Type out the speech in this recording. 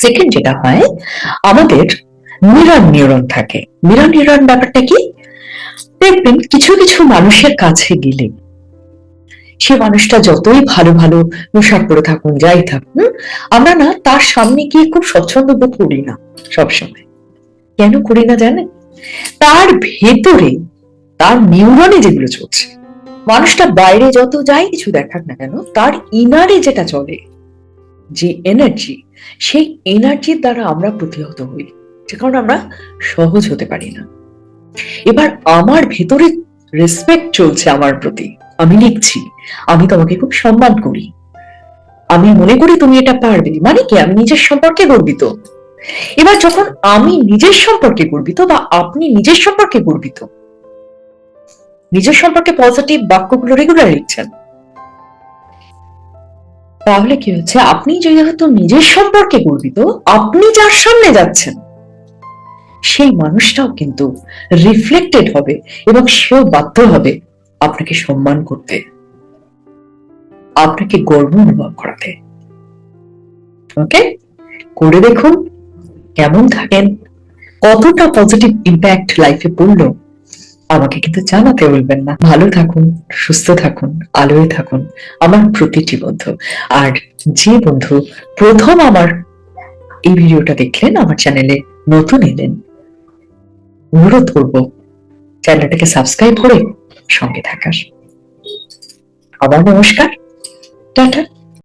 Second যেটা হয়, আমাদের মিরর নিউরন থাকে। মিরর নিউরন ব্যাপারটা কি? দেখবেন কিছু কিছু মানুষের কাছে গেলে সে মানুষটা যতই ভালো ভালো পোশাক পরে থাকুন, যাই থাকুন, আমরা না তার সামনে গিয়ে খুব স্বচ্ছন্দ বোধ করি না সবসময়। কেন করি না জানেন? তার ভেতরে, তার নিউরনে যেগুলো চলছে, মানুষটা বাইরে যত যাই কিছু দেখাক না কেন, তার ইনারে যেটা চলে যে এনার্জি সেই এনার্জির দ্বারা আমরা প্রতিহত হই, যে কারণে আমরা সহজ হতে পারি না। এবার আমার ভেতরে রেসপেক্ট চলছে আমার প্রতি, আমি লিখছি, আমি তোমাকে খুব সম্মান করি। আমি মনে করি তুমি এটা পারবে মানে কি? আমি নিজের সম্পর্কে গর্বিত। এবার যখন আমি নিজের সম্পর্কে গর্বিত বা আপনি নিজের সম্পর্কে গর্বিত, নিজের সম্পর্কে পজিটিভ বাক্যগুলো রেগুলার লিখছেন তাহলে কি হচ্ছে? আপনি যেহেতু নিজের সম্পর্কে গর্বিত, আপনি যার সামনে যাচ্ছেন, সেই মানুষটাও কিন্তু রিফ্লেক্টেড হবে এবং সেও বাধ্য হবে আপনাকে সম্মান করতে, আপনাকে গর্ব অনুভব করাতে। ওকে করে দেখুন, কেমন থাকেন, কতটা পজিটিভ ইম্প্যাক্ট লাইফে পড়ল আমাকে কিন্তু জানাতে বলবেন না। ভালো থাকুন, সুস্থ থাকুন, আলোয় থাকুন আমার প্রতিটি বন্ধু। আর যে বন্ধু প্রথম আমার এই ভিডিওটা দেখলেন, আমার চ্যানেলে নতুন এলেন, অনুরোধ করব চ্যানেলটাকে সাবস্ক্রাইব করে সঙ্গে থাকার। আবার নমস্কার। টাটা।